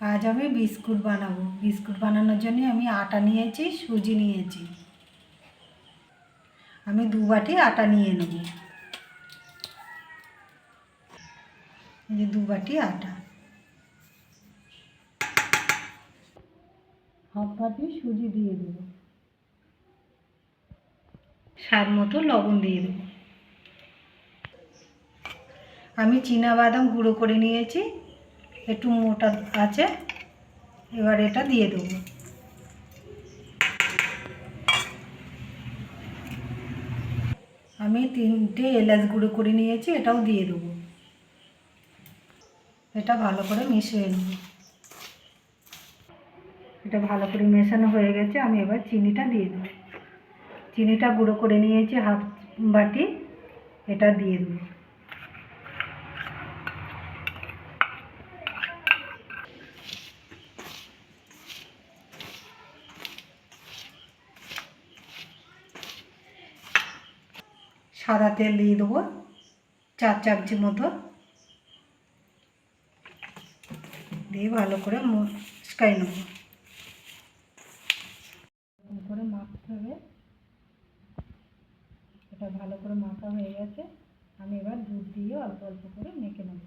আজ আমি বিস্কুট বানাবো। বিস্কুট বানানোর জন্য আমি আটা নিয়েছি, সুজি নিয়েছি। আমি দু বাটি আটা নিয়ে নেব। যে দু বাটি আটা। হাফ বাটি সুজি দিয়ে দেবো। স্বাদ মতো লবণ দিয়ে দেবো। আমি বাদাম গুঁড়ো করে নিয়েছি। একটু মোটা আছে, এবার এটা দিয়ে দেবো। আমি তিনটে এলাচ গুঁড়ো করে নিয়েছি, এটাও দিয়ে দেবো। এটা ভালো করে মিশিয়ে নেব। এটা ভালো করে মেশানো হয়ে গেছে, আমি এবার চিনিটা দিয়ে দেবো। চিনিটা গুঁড়ো করে নিয়েছি হাফ বাটি, এটা দিয়ে দেবো। সাদা তেল দিয়ে দেবো চার চামচি মতো। দিয়ে ভালো করে মশকাই নেব। করে মাখতে হবে। এটা ভালো করে মাখা হয়ে গেছে। আমি এবার দুধ দিয়ে অল্প অল্প করে মেখে নেব।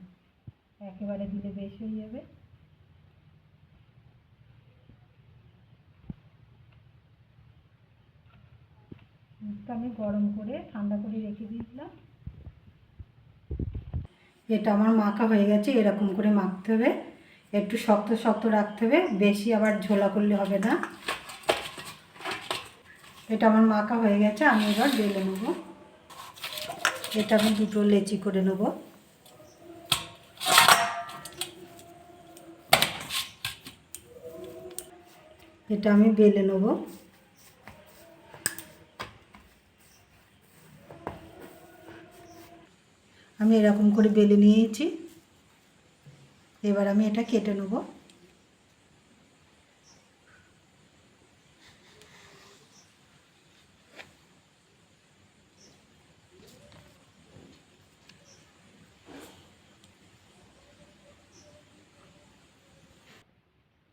একেবারে দিলে বেশি হয়ে যাবে। দুধটা আমি গরম করে ঠান্ডা করে রেখে দিয়েছিলাম। এটা আমার মাখা হয়ে গেছে, এরকম করে মাখতে হবে। একটু শক্ত শক্ত রাখতে হবে, বেশি আবার ঝোলা করলে হবে না। এটা আমার মাখা হয়ে গেছে, আমি এবার বেলে নেব। এটা আমি দুটো লেচি করে নেব। এটা আমি বেলে নেব। আমি এরকম করে বেলে নিয়েছি। এবার আমি এটা কেটে নেব।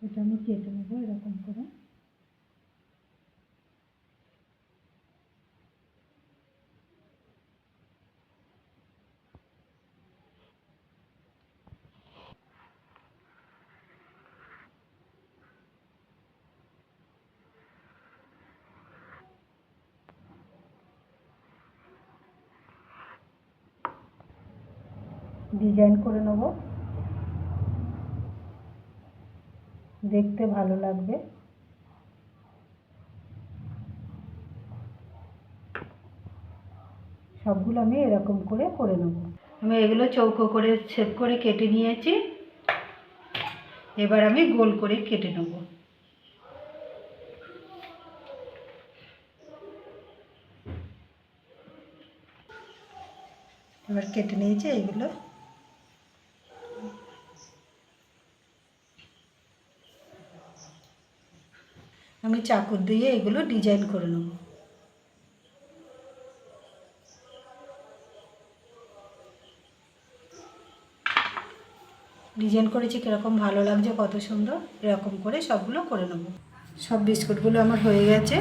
এটা আমি কেটে নেব এরকম করে। ডিজাইন করে নেব। দেখতে ভালো লাগবে। সবগুলো আমি এরকম করে করে নেব। আমি এগুলো চৌকো করে শেপ করে কেটে নিয়েছি। এবার আমি গোল করে কেটে নেব। এবার কেটে নিয়েছি এইগুলো আমি চাকুর দিয়ে এগুলো ডিজাইন করে নেব। ডিজাইন করেছি কীরকম ভালো লাগছে, কত সুন্দর, এরকম করে সবগুলো করে নেব। সব বিস্কুটগুলো আমার হয়ে গেছে,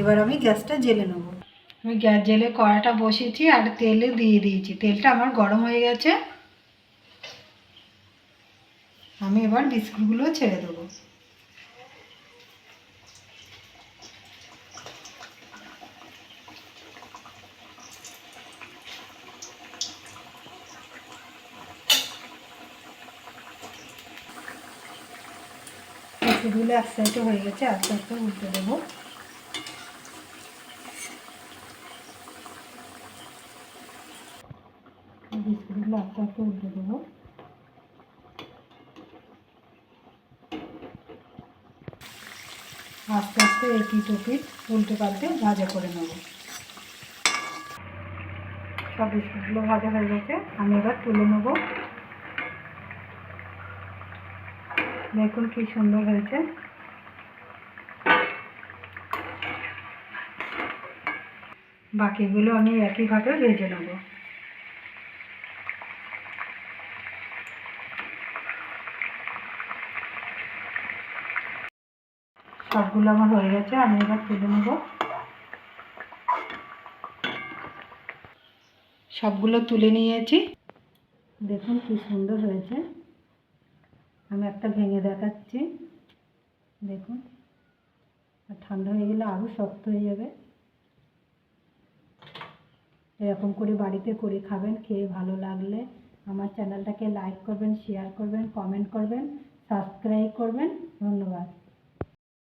এবার আমি গ্যাসটা জেলে নেব। আমি গ্যাস জেলে কড়াটা বসিয়েছি আর তেলে দিয়ে দিয়েছি, তেলটা আমার গরম হয়ে গেছে। আমি এবার বিস্কুটগুলো ছেড়ে দেবো। বিস্কুটগুলো এক সাইডে হয়ে গেছে আস্তে আস্তে উল্টে দেবো। বিস্কুটগুলো আস্তে আস্তে উল্টে দেবো। আস্তে আস্তে একই টপিট উল্টে পাল্টে ভাজা করে নেব। সব বিস্কুটগুলো ভাজা হয়ে গেছে, আমি এবার তুলে নেব। দেখুন কি সুন্দর হয়েছে। বাকিগুলো আমি একইভাবে ভেজে নেব। সবগুলো আমার হয়ে গেছে, আমি এবার তুলে নেব। সবগুলো তুলে নিয়েছি। দেখুন কি সুন্দর হয়েছে। আমি একটা ভেঙে দেখাচ্ছি। দেখুন। ঠান্ডা হয়ে গেলে আরও শক্ত হয়ে যাবে। এরকম করে বাড়িতে করে খাবেন, খেয়ে ভালো লাগলে। আমার চ্যানেলটাকে লাইক করবেন শেয়ার করবেন কমেন্ট করবেন সাবস্ক্রাইব করবেন। ধন্যবাদ।